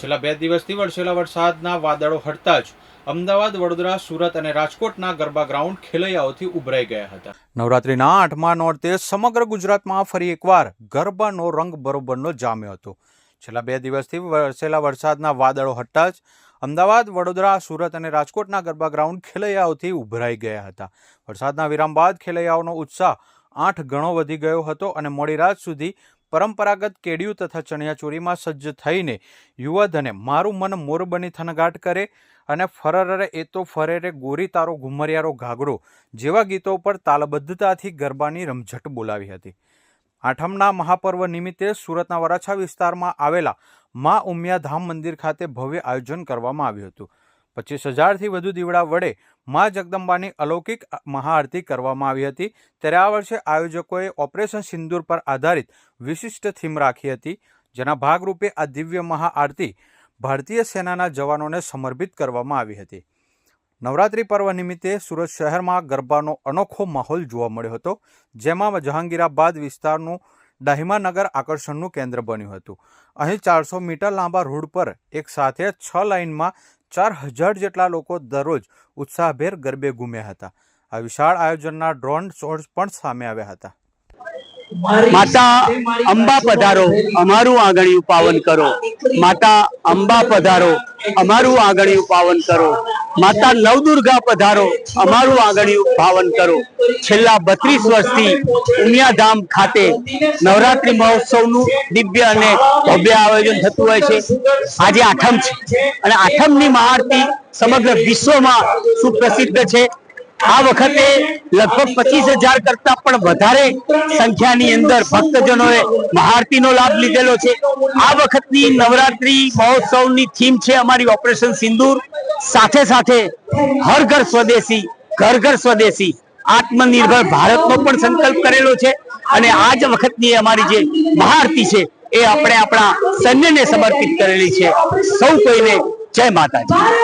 છેલ્લા બે દિવસથી વરસેલા વરસાદના વાદળો હટતા જ અમદાવાદ, વડોદરા, સુરત અને રાજકોટના ગરબા ગ્રાઉન્ડ ખેલૈયાઓથી ઉભરાઈ ગયા હતા. નવરાત્રીના આઠમા નોરતે સમગ્ર ગુજરાતમાં ફરી એકવાર ગરબાનો રંગ બરોબરનો જામ્યો હતો. છેલ્લા બે દિવસથી વરસેલા વરસાદના વાદળો હટતા જ અમદાવાદ, વડોદરા, સુરત અને રાજકોટના ગરબા ગ્રાઉન્ડ ખેલૈયાઓથી ઉભરાઈ ગયા હતા. વરસાદના વિરામ બાદ ખેલૈયાઓનો ઉત્સાહ આઠ ગણો વધી ગયો હતો અને મોડી રાત સુધી પરંપરાગત કેડિયું તથા ચણિયાચોળીમાં સજ્જ થઈને યુવાધને મારું મન મોરબની થનગાટ કરે અને ફરરે એ તો ફરેરે ગોરી તારો ઘુમરિયારો, ઘાઘરો જેવા ગીતો પર તાલબદ્ધતાથી ગરબાની રમઝટ બોલાવી હતી. આઠમના મહાપર્વ નિમિત્તે સુરતના વરાછા વિસ્તારમાં આવેલા મા ઉમિયા ધામ મંદિર ખાતે ભવ્ય આયોજન કરવામાં આવ્યું હતું. પચીસ હજારથી વધુ દીવડા વડે મા જગદંબાની અલૌકિક મહાઆરતી કરવામાં આવી હતી. ત્યારે આ વર્ષે આયોજકોએ ઓપરેશન સિંદૂર પર આધારિત વિશિષ્ટ થીમ રાખી હતી, જેના ભાગરૂપે આ દિવ્ય મહાઆરતી ભારતીય સેનાના જવાનોને સમર્પિત કરવામાં આવી હતી. નવરાત્રિ પર્વ નિમિત્તે સુરત શહેરમાં ગરબાનો અનોખો માહોલ જોવા મળ્યો હતો, જેમાં જહાંગીરાબાદ વિસ્તારનું દાહિમાનગર આકર્ષણનું કેન્દ્ર બન્યું હતું. અહીં ચારસો મીટર લાંબા રોડ પર એક સાથે છ લાઇનમાં ચાર હજાર જેટલા લોકો દરરોજ ઉત્સાહભેર ગરબે ઘૂમ્યા હતા. આ વિશાળ આયોજનના ડ્રોન શોટ્સ પણ સામે આવ્યા હતા. માતા અંબા પધારો અમારું આંગણિયું પાવન કરો. માતા અંબા પધારો અમારું આંગણિયું પાવન કરો. માતા નવદુર્ગા પધારો અમારું આંગણિયું પાવન કરો. છેલ્લા બત્રીસ વર્ષથી ઉમિયાધામ ખાતે નવરાત્રી મહોત્સવનું દિવ્ય અને ભવ્ય આયોજન થતું હોય છે. આજે આઠમ છે. અને આઠમની મહાઆરતી સમગ્ર વિશ્વમાં સુપ્રસિદ્ધ છે. આ વખતે લગભગ પચીસ હજાર કરતા પણ વધારે સંખ્યાની અંદર ભક્તજનોએ મહાઆરતીનો લાભ લીધેલો છે. આ વખતની નવરાત્રી મહોત્સવની થીમ છે અમારી ઓપરેશન સિંદૂર. સાથે સાથે હર ઘર સ્વદેશી, ઘર ઘર સ્વદેશી, આત્મનિર્ભર ભારતનો પણ સંકલ્પ કરેલો છે અને આ જ વખતની અમારી જે મહાઆરતી છે એ આપણે આપણા સૈન્યને સમર્પિત કરેલી છે. સૌ કોઈને જય માતાજી.